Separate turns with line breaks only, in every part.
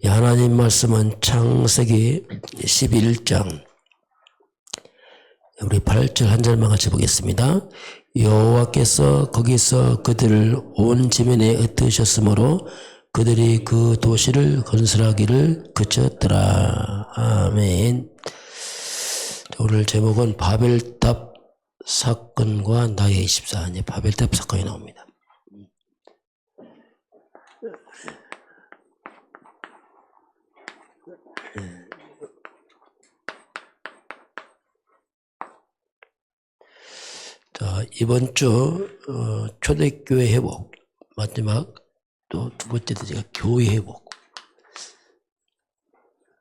이 하나님 말씀은 창세기 11장 우리 8절 한 절만 같이 보겠습니다. 여호와께서 거기서 그들을 온 지면에 흩으셨으므로 그들이 그 도시를 건설하기를 그쳤더라. 아멘. 오늘 제목은 바벨탑 사건과 나의 24. 이제 바벨탑 사건이 나옵니다. 자, 이번 주, 어, 초대교회 회복. 마지막, 또 두 번째도 제가 교회 회복.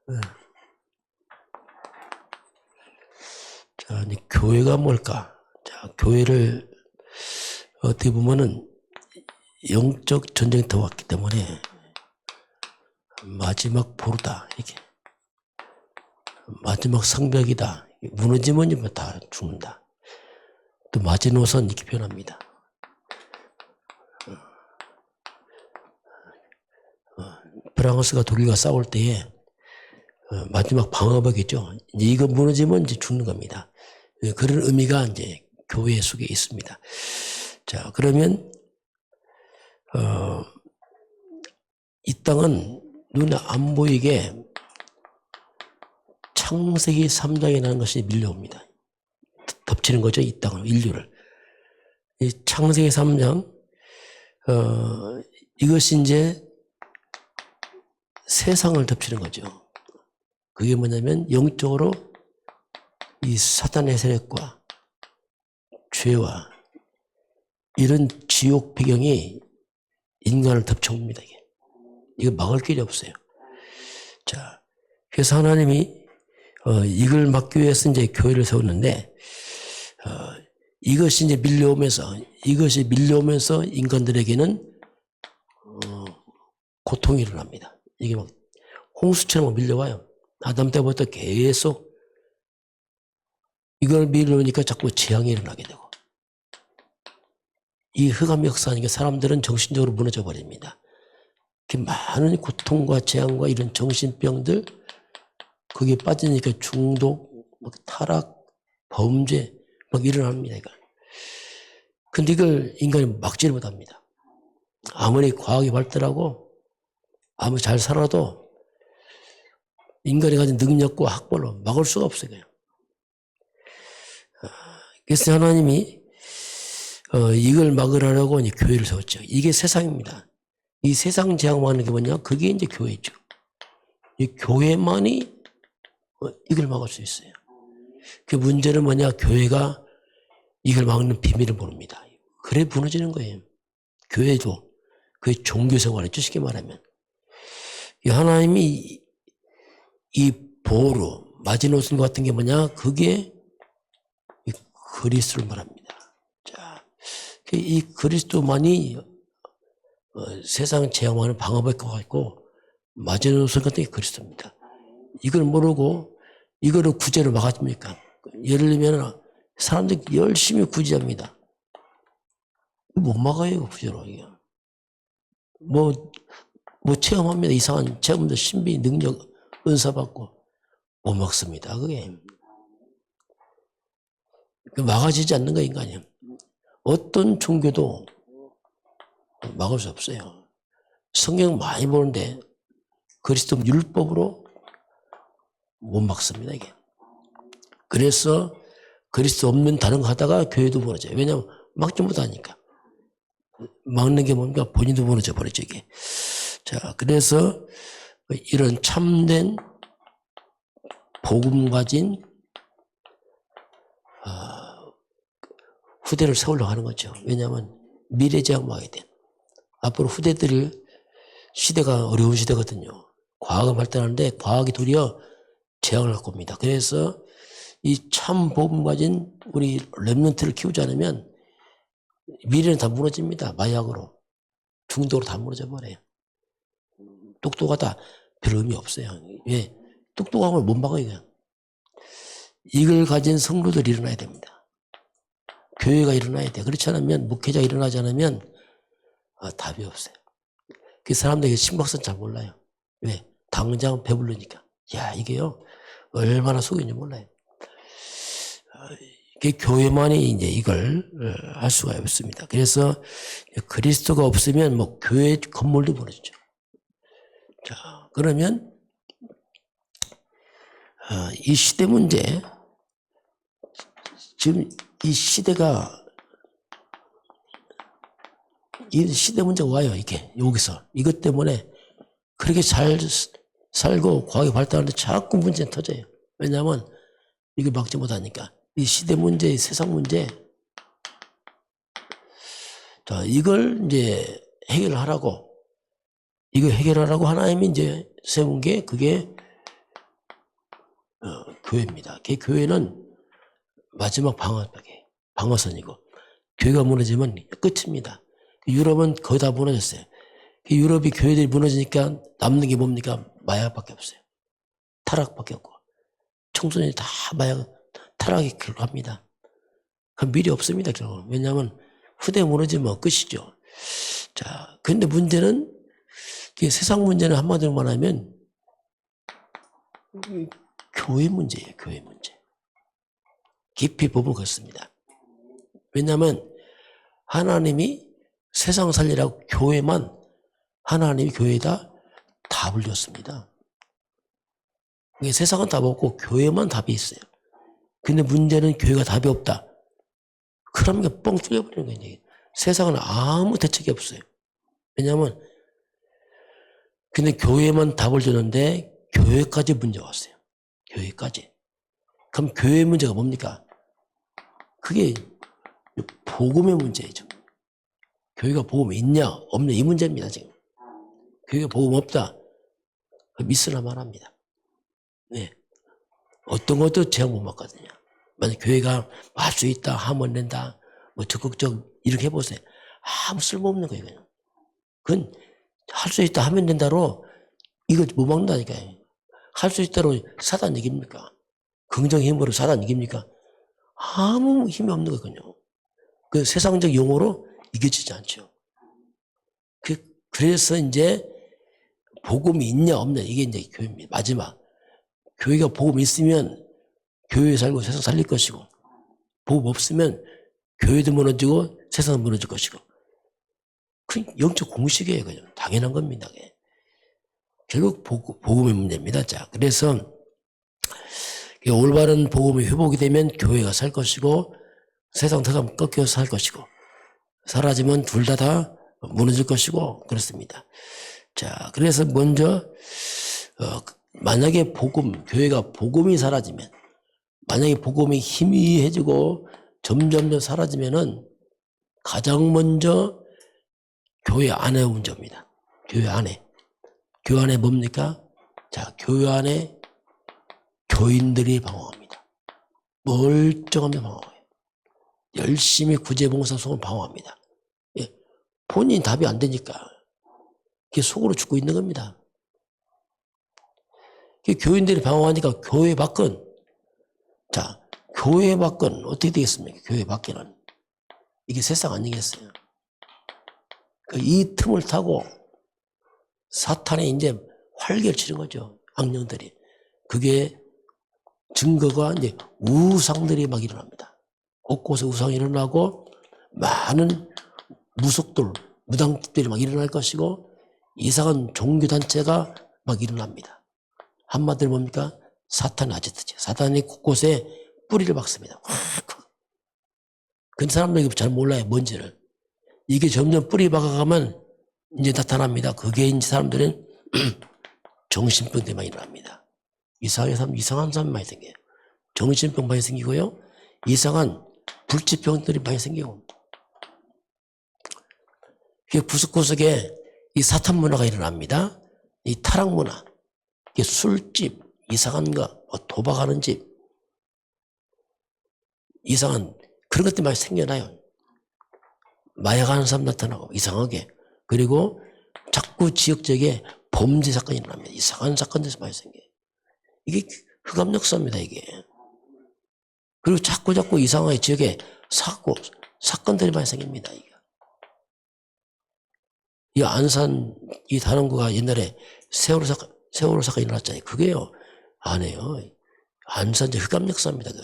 네. 자, 이제 교회가 뭘까? 자, 교회를 어떻게 보면은 영적 전쟁터 왔기 때문에 마지막 보루다. 이게. 마지막 성벽이다. 무너지면 다 죽는다. 또 마지노선 이렇게 표현합니다. 어, 프랑스가 독일과 싸울 때에 어, 마지막 방어벽이죠. 이거 무너지면 이제 죽는 겁니다. 예, 그런 의미가 이제 교회 속에 있습니다. 자, 그러면 어, 이 땅은 눈에 안 보이게 창세기 3장이라는 것이 밀려옵니다. 덮치는 거죠, 이 땅을, 인류를. 이 창세기 3장, 어, 이것이 이제 세상을 덮치는 거죠. 그게 뭐냐면 영적으로 이 사탄의 세력과 죄와 이런 지옥 배경이 인간을 덮쳐옵니다. 이게. 이거 막을 길이 없어요. 자, 그래서 하나님이 어, 이걸 막기 위해서 이제 교회를 세웠는데 어, 이것이 이제 밀려오면서 이것이 밀려오면서 인간들에게는 어, 고통이 일어납니다. 이게 막 홍수처럼 밀려와요. 아담 때부터 계속 이걸 밀려오니까 자꾸 재앙이 일어나게 되고 이 흑암 역사니까 사람들은 정신적으로 무너져 버립니다. 그 많은 고통과 재앙과 이런 정신병들 거기에 빠지니까 중독, 막 타락, 범죄 막 일어납니다. 이걸. 근데 이걸 인간이 막지를 못합니다. 아무리 과학이 발달하고 아무리 잘 살아도 인간이 가진 능력과 학벌로 막을 수가 없어요. 그냥. 아, 그래서 하나님이 어, 이걸 막으라고 이제 교회를 세웠죠. 이게 세상입니다. 이 세상 재앙하는 게 뭐냐? 그게 이제 교회죠. 이 교회만이 어, 이걸 막을 수 있어요. 그 문제는 뭐냐? 교회가 이걸 막는 비밀을 모릅니다. 그래 무너지는 거예요. 교회도 그 종교 생활이죠. 쉽게 말하면. 이 하나님이 이 보루, 마지노선 같은 게 뭐냐? 그게 이 그리스도를 말합니다. 자, 이 그리스도만이 어, 세상 재앙하는 방어할 것 같고 마지노선 같은 게 그리스도입니다. 이걸 모르고 이거를 구제로 막아줍니까? 예를 들면 사람들이 열심히 구제합니다. 못 막아요 구제로. 뭐, 뭐 체험합니다. 이상한 체험들 신비 능력 은사 받고 못 막습니다. 그게 그 막아지지 않는 거 인간이. 어떤 종교도 막을 수 없어요. 성경 많이 보는데 그리스도 율법으로 못 막습니다, 이게. 그래서 그리스도 없는 다른 거 하다가 교회도 무너져요. 왜냐하면 막지 못하니까. 막는 게 뭡니까? 본인도 무너져 버리죠, 이게. 자, 그래서 이런 참된 복음 가진 어, 후대를 세우려고 하는 거죠. 왜냐하면 미래지향망이 된 앞으로 후대들이 시대가 어려운 시대거든요. 과학은 발달하는데 과학이 도리어 재앙을 갖고 옵니다. 그래서 이 참 복음 가진 우리 랩런트를 키우지 않으면 미래는 다 무너집니다. 마약으로. 중독으로 다 무너져 버려요. 똑똑하다. 별 의미 없어요. 왜? 똑똑한 걸 못 막아요. 그냥. 이걸 가진 성도들이 일어나야 됩니다. 교회가 일어나야 돼. 그렇지 않으면, 목회자 일어나지 않으면, 아, 답이 없어요. 그 사람들이 신박선 잘 몰라요. 왜? 당장 배부르니까. 야, 이게요, 얼마나 속인지 몰라요. 어, 이게 교회만이 이제 이걸 어, 할 수가 없습니다. 그래서 그리스도가 없으면 뭐 교회 건물도 무너지죠. 자, 그러면 어, 이 시대 문제, 지금 이 시대가 이 시대 문제가 와요, 이게. 여기서. 이것 때문에 그렇게 잘 살고 과학이 발달하는데 자꾸 문제는 터져요. 왜냐하면 이걸 막지 못하니까. 이 시대 문제, 이 세상 문제. 자, 이걸 이제 해결하라고, 이거 해결하라고 하나님이 이제 세운 게 그게 어, 교회입니다. 그 교회는 마지막 방어벽에 방어선이고 교회가 무너지면 끝입니다. 유럽은 거의 다 무너졌어요. 그 유럽이 교회들이 무너지니까 남는 게 뭡니까? 마약밖에 없어요. 타락밖에 없고 청소년이 다 마약 타락에 결합니다. 그 미래 없습니다. 결국 왜냐하면 후대 무너지면 끝이죠. 자, 근데 문제는 세상 문제는 한마디로 말하면 교회 문제예요. 교회 문제. 깊이 보면 그렇습니다. 왜냐하면 하나님이 세상 살리라고 교회만 하나님이 교회에다 답을 줬습니다. 세상은 답 없고 교회만 답이 있어요. 근데 문제는 교회가 답이 없다. 그러면 뻥 뚫려버리는 거예요. 세상은 아무 대책이 없어요. 왜냐하면 근데 교회만 답을 주는데 교회까지 문제가 왔어요. 교회까지. 그럼 교회 문제가 뭡니까? 그게 복음의 문제죠. 교회가 복음이 있냐 없냐 이 문제입니다 지금. 교회가 복음 없다. 믿으나 말합니다. 네. 어떤 것도 제약 못 맞거든요. 만약 교회가 할 수 있다 하면 된다. 뭐 적극적 이렇게 해보세요. 아무 쓸모없는 거예요 그냥. 그건 할 수 있다 하면 된다로 이거 못 막는다니까요. 할 수 있다로 사단 이깁니까? 긍정 힘으로 사단 이깁니까? 아무 힘이 없는 거거든요. 그 세상적 용어로 이겨지지 않죠. 그, 그래서 이제 복음이 있냐 없냐 이게 이제 교회입니다. 마지막 교회가 복음 있으면 교회 살고 세상 살릴 것이고 복음 없으면 교회도 무너지고 세상도 무너질 것이고 그 영적 공식이에요. 그냥 당연한 겁니다. 그게. 결국 복, 복음의 문제입니다. 자, 그래서 이 올바른 복음이 회복이 되면 교회가 살 것이고 세상 더 꺾여서 살 것이고 사라지면 둘 다다 무너질 것이고 그렇습니다. 자, 그래서 먼저 어, 만약에 복음 교회가 복음이 사라지면 만약에 복음이 희미해지고 점점점 사라지면은 가장 먼저 교회 안에 문제입니다. 교회 안에 교회 안에 뭡니까? 자, 교회 안에 교인들이 방황합니다. 멀쩡하면 방황해요. 열심히 구제봉사 속을 방황합니다. 예, 본인 답이 안 되니까 그게 속으로 죽고 있는 겁니다. 그 교인들이 방황하니까 교회 밖은 자 교회 밖은 어떻게 되겠습니까? 교회 밖에는 이게 세상 아니겠어요? 그이 틈을 타고 사탄이 이제 활개를 치는 거죠. 악령들이. 그게 증거가 이제 우상들이 막 일어납니다. 곳곳에 우상이 일어나고 많은 무속들, 무당들이 막 일어날 것이고 이상한 종교단체가 막 일어납니다. 한마디로 뭡니까? 사탄 아제트죠. 사탄이 곳곳에 뿌리를 박습니다. 그 사람들이 잘 몰라요, 뭔지를. 이게 점점 뿌리 박아가면 이제 나타납니다. 그게 이제 사람들은 정신병들이 많이 일어납니다. 이상한 사람, 이상한 사람 많이 생겨요. 정신병 많이 생기고요. 이상한 불치병들이 많이 생기고. 이게 구석구석에 이 사탄 문화가 일어납니다. 이 타락 문화, 이게 술집, 이상한 거, 뭐 도박하는 집, 이상한 그런 것들이 많이 생겨나요. 마약하는 사람 나타나고 이상하게 그리고 자꾸 지역적에 범죄 사건이 일어납니다. 이상한 사건들이 많이 생겨요. 이게 흑암 역사입니다. 이게 그리고 자꾸 자꾸 이상하게 지역에 사고 사건들이 많이 생깁니다. 이게. 이 안산 이 단원구가 옛날에 세월호 사건 세월호 사건이 일어났잖아요. 그게요. 안 해요. 안산제 흑암 역사입니다. 그.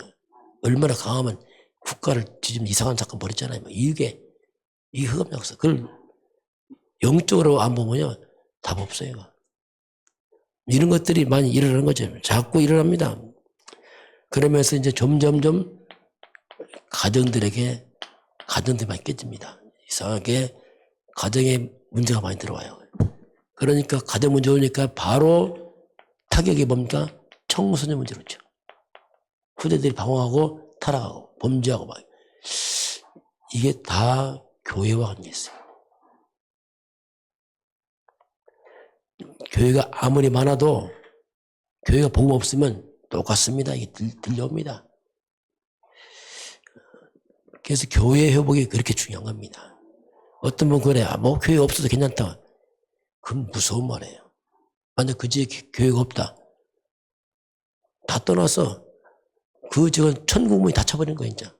얼마나 강하면 국가를 지금 이상한 사건 벌였잖아요. 뭐 이게 이 흑암 역사. 그걸 영적으로 안 보면요. 답 없어요. 이런 것들이 많이 일어나는 거죠. 자꾸 일어납니다. 그러면서 이제 점점점 가정들에게 가정들이 많이 깨집니다. 이상하게 가정에 문제가 많이 들어와요. 그러니까 가정 문제 오니까 바로 타격이 뭡니까? 청소년 문제로 죠 후대들이 방황하고 타락하고 범죄하고 막 이게 다 교회와 관계 있어요. 교회가 아무리 많아도 교회가 복음 없으면 똑같습니다. 이게 들, 들려옵니다. 그래서 교회 회복이 그렇게 중요한 겁니다. 어떤 분 그래, 아, 뭐 교회 없어도 괜찮다. 그건 무서운 말이에요. 만약 그 지역에 교회가 없다. 다 떠나서 그 지역은 천국문이 닫혀버린 거예요, 이제.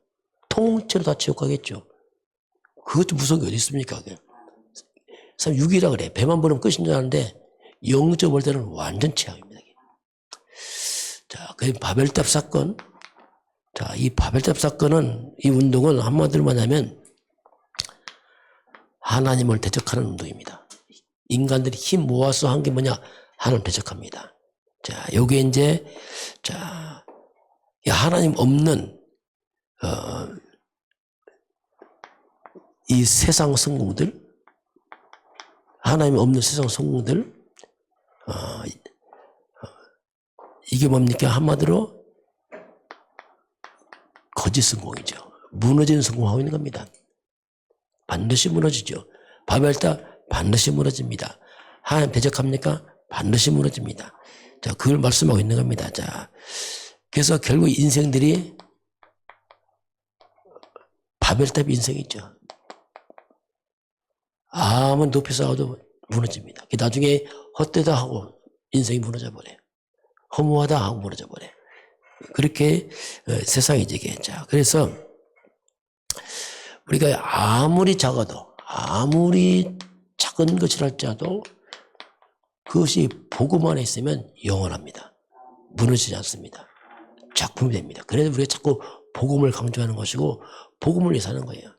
통째로 다 지옥 가겠죠. 그것도 무서운 게 어디 있습니까. 사람 6이라 그래. 배만 보면 끝인 줄 아는데, 영적 볼 때는 완전 최악입니다. 자, 그 바벨탑 사건. 자, 이 바벨탑 사건은, 이 운동은 한마디로 말하면, 하나님을 대적하는 운동입니다. 인간들이 힘 모아서 한 게 뭐냐? 하나님 대적합니다. 자, 요게 이제, 자, 이 하나님 없는, 어, 이 세상 성공들, 하나님 없는 세상 성공들, 어, 어, 이게 뭡니까? 한마디로 거짓 성공이죠. 무너지는 성공하고 있는 겁니다. 반드시 무너지죠. 바벨탑 반드시 무너집니다. 하나님 대적합니까? 반드시 무너집니다. 자, 그걸 말씀하고 있는 겁니다. 자, 그래서 결국 인생들이 바벨탑 인생이죠. 아무리 높이 쌓아도 무너집니다. 그 나중에 헛되다 하고 인생이 무너져 버려요. 허무하다 하고 무너져 버려요. 그렇게 어, 세상이지 이게. 자, 그래서 우리가 아무리 작아도 아무리 작은 것이랄지라도 그것이 복음 안에 있으면 영원합니다. 무너지지 않습니다. 작품이 됩니다. 그래서 우리가 자꾸 복음을 강조하는 것이고 복음을 위해 사는 거예요.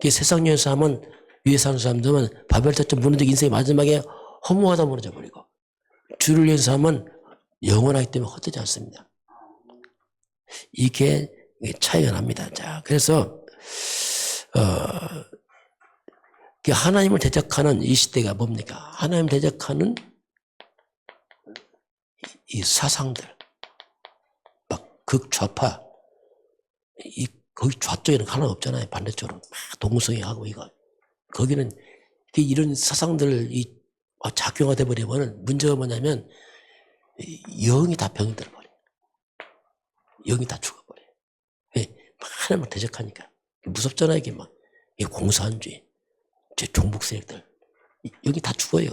그 세상 위에서 하면 위에 사는 사람들은 바벨탑처럼 무너진 인생이 마지막에 허무하다 무너져 버리고 주를 위해서 하면 영원하기 때문에 헛되지 않습니다. 이게 차이가 납니다. 자, 그래서 어, 그 하나님을 대적하는 이 시대가 뭡니까? 하나님 대적하는 이 사상들, 막 극좌파, 이 거기 좌쪽에는 하나 없잖아요. 반대쪽으로 막 동성애 하고 이거 거기는 그 이런 사상들 이 작용화돼 버리면 문제가 뭐냐면 영이 다 병이 들어버려. 영이 다 죽어버려. 예, 막 하나님을 대적하니까 무섭잖아요. 이게 막 이게 공산주의, 제 종북 세력들 여기 다 죽어요.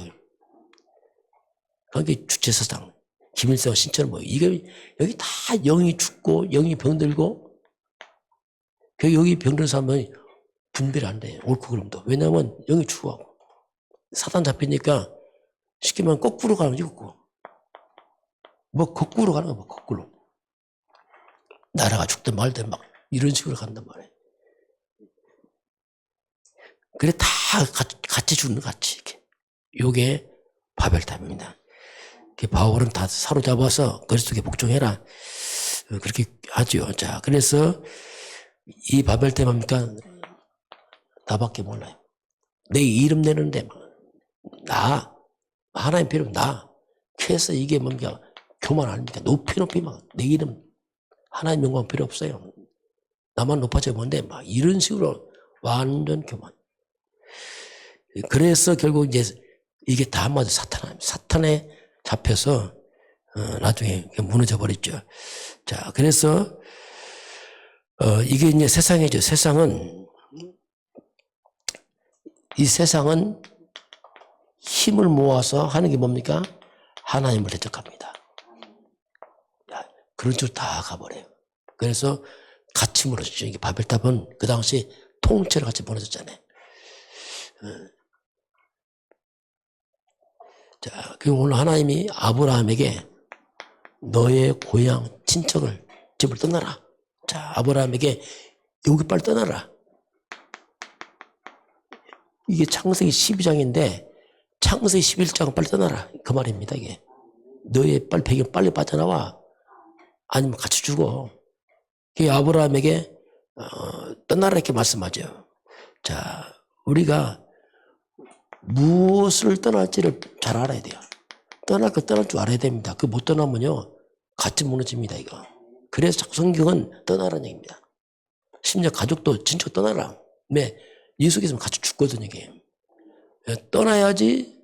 거기 주체 사상, 김일성 신처럼 뭐 이게 여기 다 영이 죽고 영이 병들고 그 여기 병든 사람은 분별 안 돼. 옳고 그름도. 왜냐면 영이 죽어하고 사단 잡히니까 쉽게 말하면 거꾸로 가는 거지 거꾸로. 뭐 거꾸로 가는 거야 뭐 거꾸로. 나라가 죽든 말든 막 이런 식으로 간단 말이에요. 그래 다 같이 죽는 같이 이렇게. 요게 바벨탑입니다. 바울은 다 사로잡아서 그리스도께 복종해라. 그렇게 하죠. 자, 그래서 이 바벨탑 뭡니까? 나밖에 몰라요. 내 이름 내는데 나 하나님 필요 나. 그래서 이게 뭡니까? 교만 아닙니까? 높이 높이 막 내 이름 하나님 영광 필요 없어요. 나만 높아져 뭔데 막 이런 식으로 완전 교만. 그래서 결국 이제 이게 다 한마디 사탄, 사탄에 잡혀서 어, 나중에 무너져 버렸죠. 자, 그래서 어, 이게 이제 세상이죠. 세상은 이 세상은 힘을 모아서 하는 게 뭡니까? 하나님을 대적합니다. 그런 쪽으로 다 가버려요. 그래서 같이 무너졌죠. 이게 바벨탑은 그 당시 통째로 같이 무너졌잖아요. 어. 자, 그리고 오늘 하나님이 아브라함에게 너의 고향 친척을 집을 떠나라. 자, 아브라함에게 여기 빨리 떠나라. 이게 창세기 12장인데 창세기 11장 빨리 떠나라. 그 말입니다, 이게. 너의 빨리 배경 빨리 빠져나와. 아니면 같이 죽어. 그 아브라함에게 어, 떠나라 이렇게 말씀하죠. 자, 우리가 무엇을 떠날지를 잘 알아야 돼요. 떠날 거 떠날 줄 알아야 됩니다. 그 못 떠나면요, 같이 무너집니다, 이거. 그래서 성경은 떠나라는 얘기입니다. 심지어 가족도 진짜 떠나라. 왜? 예수께서 같이 죽거든요, 이게. 예, 떠나야지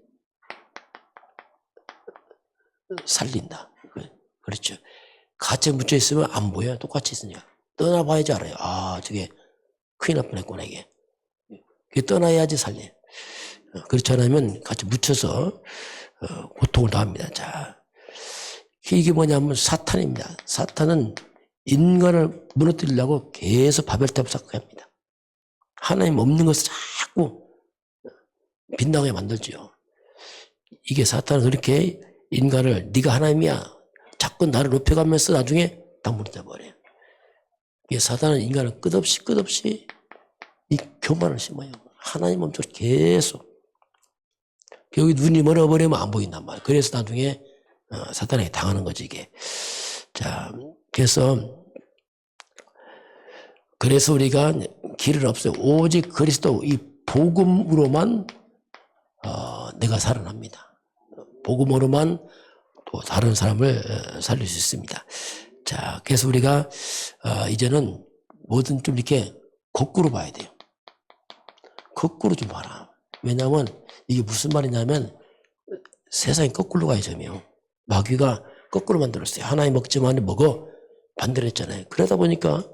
살린다. 그렇죠. 같이 묻혀 있으면 안 보여요. 똑같이 있으니까. 떠나봐야지 알아요. 아, 저게 큰일 날 뻔했구나. 이게 떠나야지 살려. 어, 그렇지 않으면 같이 묻혀서 어, 고통을 당합니다. 자, 이게 뭐냐면 사탄입니다. 사탄은 인간을 무너뜨리려고 계속 바벨탑 쌓고 합니다. 하나님 없는 것을 자꾸 빛나게 만들죠. 이게 사탄은 그렇게 인간을 네가 하나님이야. 자꾸 나를 높여가면서 나중에 다 무너져 버려요. 이게 사탄은 인간을 끝없이 끝없이 이 교만을 심어요. 하나님 엄청 계속 여기 눈이 멀어버리면 안 보인단 말이에요. 그래서 나중에 어, 사탄에게 당하는 거지 이게. 자, 그래서 그래서 우리가 길을 없어요. 오직 그리스도 이 복음으로만 어, 내가 살아납니다. 복음으로만 또 다른 사람을 어, 살릴 수 있습니다. 자, 그래서 우리가 어, 이제는 뭐든 좀 이렇게 거꾸로 봐야 돼요. 거꾸로 좀 봐라. 왜냐하면 이게 무슨 말이냐면 세상이 거꾸로 가야 점이요. 마귀가 거꾸로 만들었어요. 하나님 먹지만 먹어 반대로 했잖아요. 그러다 보니까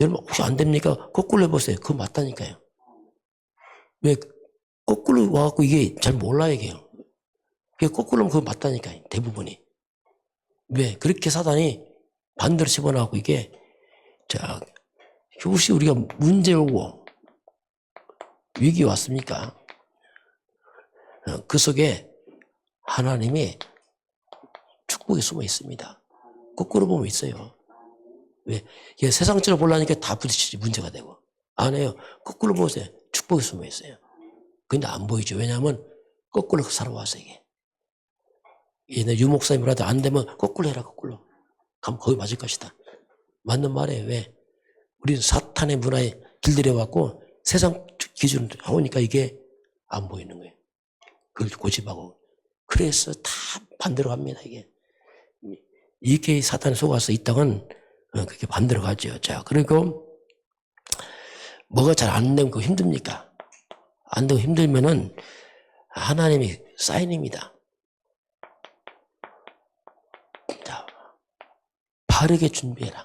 여러분 혹시 안 됩니까? 거꾸로 해보세요. 그거 맞다니까요. 왜 거꾸로 와갖고 이게 잘 몰라 이게요. 그게 거꾸로 하면 그거 맞다니까요. 대부분이. 왜 그렇게 사단이 반대로 집어넣고 이게 자 혹시 우리가 문제 오고 위기 왔습니까? 어, 그 속에 하나님이 축복이 숨어 있습니다. 거꾸로 보면 있어요. 왜? 이게 세상처럼 보려니까 다 부딪히지 문제가 되고. 안 해요. 거꾸로 보세요. 축복이 숨어 있어요. 근데 안 보이죠. 왜냐하면 거꾸로 살아와서 이게. 얘네 유목사님이라도 안 되면 거꾸로 해라, 거꾸로. 그럼 거기 맞을 것이다. 맞는 말이에요. 왜? 우리는 사탄의 문화에 길들여왔고 세상 기준으로 하니까 이게 안 보이는 거예요. 그걸 고집하고. 그래서 다 반대로 갑니다, 이게. 이게 사탄에 속아서 이 땅은 어, 그렇게 반대로 가죠. 자, 그리고 뭐가 잘안그 힘듭니까? 안 되고 힘들면은 하나님이 사인입니다. 자, 바르게 준비해라.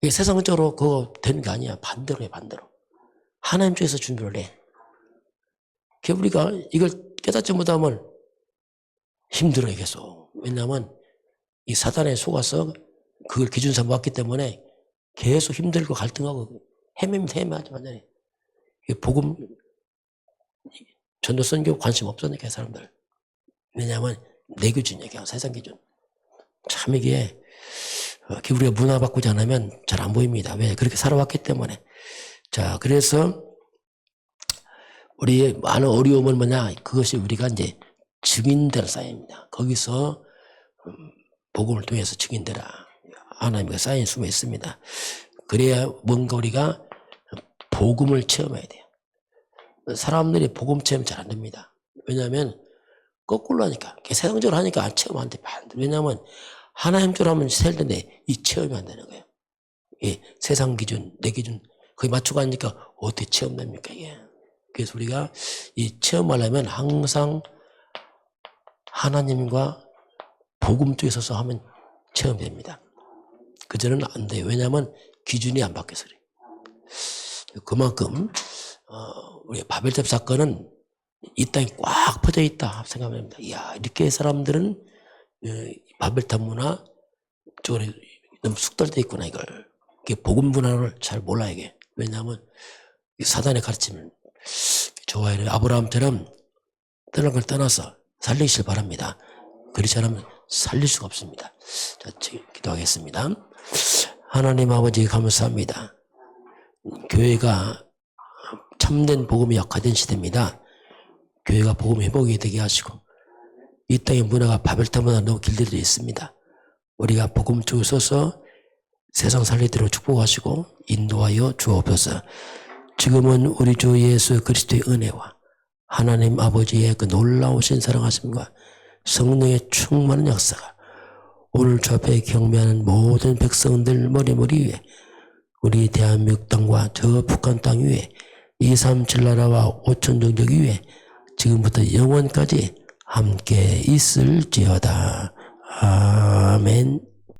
이게 세상적으로 그거 되는 게 아니야. 반대로 해, 반대로. 하나님 쪽에서 준비를 해. 그 우리가 이걸 깨닫지 못하면 힘들어요, 계속. 왜냐하면 이 사단에 속아서 그걸 기준 삼았기 때문에 계속 힘들고 갈등하고 헤매면 헤매하지 완전히. 복음, 전도 선교 관심 없으니까 사람들. 왜냐하면 내 기준 얘기야, 세상 기준. 참 이게 어, 우리가 문화 바꾸지 않으면 잘 안 보입니다. 왜? 그렇게 살아왔기 때문에. 자, 그래서 우리의 많은 어려움은 뭐냐? 그것이 우리가 이제 증인될 사이입니다. 거기서 음, 복음을 통해서 증인되라. 하나님과 사인이 숨어 있습니다. 그래야 뭔가 우리가 복음을 체험해야 돼요. 사람들이 복음 체험 잘 안 됩니다. 왜냐하면 거꾸로 하니까 세상적으로 하니까 안 체험 안 돼. 왜냐하면 하나님적으로 하면 살 텐데 이 체험이 안 되는 거예요. 예, 세상 기준, 내 기준 거기 맞추고 하니까 어떻게 체험됩니까 이게? 그래서 우리가 이 체험하려면 항상 하나님과 복음 쪽에 서서 하면 체험됩니다. 그전에는 안 돼요. 왜냐하면 기준이 안 바뀌어서 그래요. 그만큼 어, 우리 바벨탑 사건은 이 땅에 꽉 퍼져 있다 생각합니다. 이야 이렇게 사람들은 어, 바벨탑 문화 쪽으로 너무 숙달돼 있구나 이걸. 이게 복음 문화를 잘 몰라 이게. 왜냐하면 이 사단의 가르침을 좋아해요. 아브라함처럼 떠난 걸 떠나서 살리시길 바랍니다. 그렇지 않으면 살릴 수가 없습니다. 자, 지- 기도하겠습니다. 하나님 아버지 감사합니다. 교회가 참된 복음이 약화된 시대입니다. 교회가 복음 회복이 되게 하시고 이 땅의 문화가 바벨탑보다 너무 길들여 있습니다. 우리가 복음 서서 세상 살리도록 축복하시고 인도하여 주옵소서. 지금은 우리 주 예수 그리스도의 은혜와 하나님 아버지의 그 놀라우신 사랑하심과 성령의 충만한 역사가 오늘 저 앞에 경배하는 모든 백성들 머리머리 위에 우리 대한민국 땅과 저 북한 땅 위에 237 나라와 5천 종족 위에 지금부터 영원까지 함께 있을지어다. 아멘.